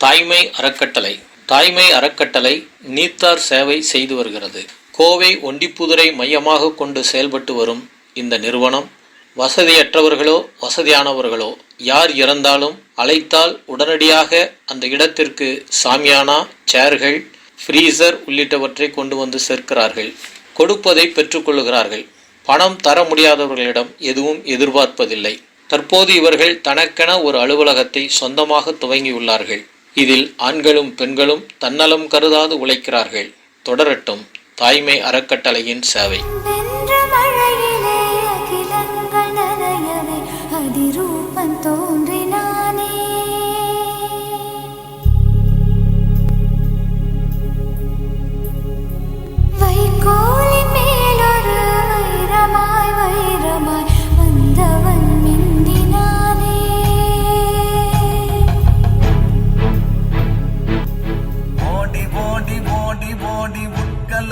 தாய்மை அறக்கட்டளை. தாய்மை அறக்கட்டளை நீத்தார் சேவை செய்து வருகிறது. கோவை ஒண்டிப்புதுரை மையமாக கொண்டு செயல்பட்டு வரும் இந்த நிறுவனம் வசதியற்றவர்களோ வசதியானவர்களோ யார் இறந்தாலும் அழைத்தால் உடனடியாக அந்த இடத்திற்கு சாமியானா சேர்கள் ஃப்ரீசர் உள்ளிட்டவற்றை கொண்டு வந்து சேர்க்கிறார்கள். கொடுப்பதை பெற்றுக்கொள்கிறார்கள் பணம் தர முடியாதவர்களிடம் எதுவும் எதிர்பார்ப்பதில்லை. தற்போது இவர்கள் தனக்கென ஒரு அலுவலகத்தை சொந்தமாக துவங்கியுள்ளார்கள். இதில் ஆண்களும் பெண்களும் தன்னலம் கருதாது உழைக்கிறார்கள். தொடரட்டும் தாய்மை அறக்கட்டளையின் சேவை. தோன்றி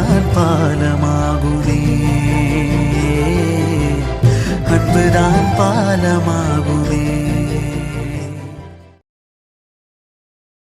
அன்புதான் பாலமாகுவே அன்புதான் பாலமாகுமே